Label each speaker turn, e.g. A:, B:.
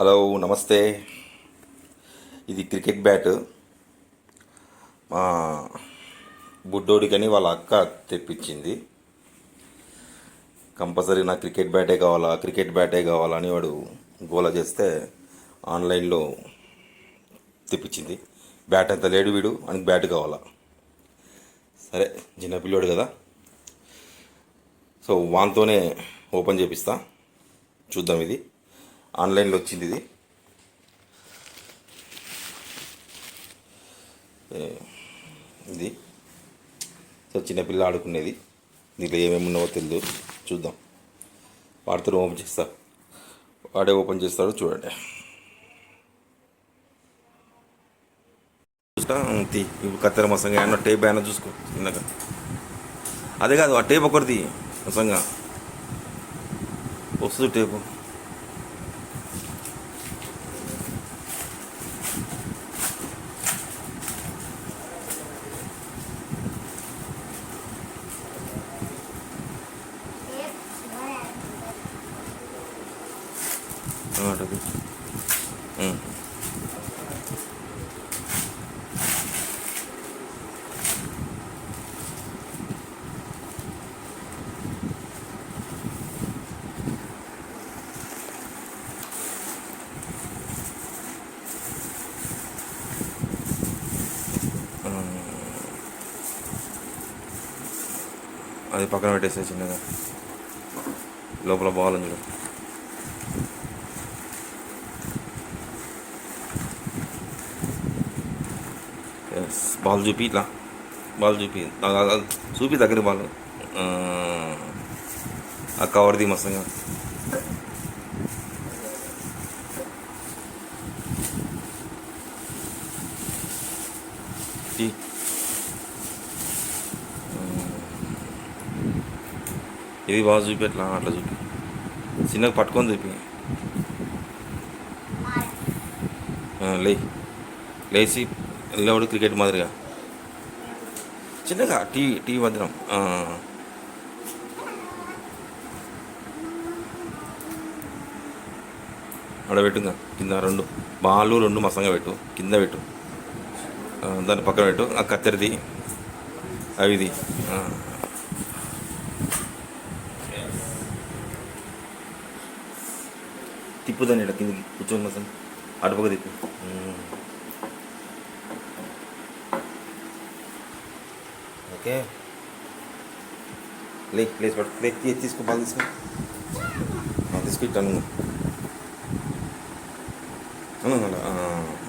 A: Hello నమస్తే. ఇది cricket bat. మా బుడ్డోడికని వాళ్ళ అక్క తెప్పించింది. కంపల్సరీ నాకు క్రికెట్ బ్యాటే కావాలా క్రికెట్ బ్యాటే కావాలని వాడు గోల చేస్తే ఆన్లైన్లో తెప్పించింది. బ్యాట్ అంత లేడు వీడు అని బ్యాట్ కావాలా. సరే చిన్న పిల్లోడు కదా. సో వాన్తోనే ఓపెన్ చేపిస్తా. చూద్దాం ఇది. ఆన్లైన్లో వచ్చింది ఇది. ఇది. సో చిన్నపిల్ల ఆడుకునేది. దీంట్లో ఏమేమి ఉన్నావో తెలియదు చూద్దాం. వాడితో ఓపెన్ చేస్తా. వాడే ఓపెన్ చేస్తాడో చూడండి. చూస్తా ఇప్పుడు కత్తెర మసంగా ఏమన్నా టేప్ అయినా చూసుకో చిన్నగా అదే కాదు ఆ టేప్ ఒకటిది మసంగా. వస్తుంది టేపు. ఆ, అటు తీ. ఉమ్. అది పక్కన పెట్టేసే చిన్నగా లోపల బాల్ ఉంది ఎస్ బాల్ చూపి ఇట్లా బాల్ చూపి చూపి దగ్గర బాల్ ఆ, కవర్ది మసంగా తీ. ఇది బాగా చూపి అట్లా అట్లా చూపి చిన్నగా పట్టుకొని చూపి లే లేచి వెళ్ళేవాడు క్రికెట్ మాదిరిగా. చిన్నగా టీ టీ ఆ. ఆడ పెట్టుగా కింద రెండు. బాలు రెండు మసంగా పెట్టు కింద పెట్టు. దాని పక్కన పెట్టు. ఆ కత్తెరది అవిది. తిప్పుదాన్ని ఇక్కడ కిందకి కూర్చొని మసం అటుపక్క తిప్పు. ओके ले प्लेस पर ब्रेक ये चीज़ को बाँध इसमें। बाँध इसको ही टालूँगा हाँ हाँ हाँ।, हाँ।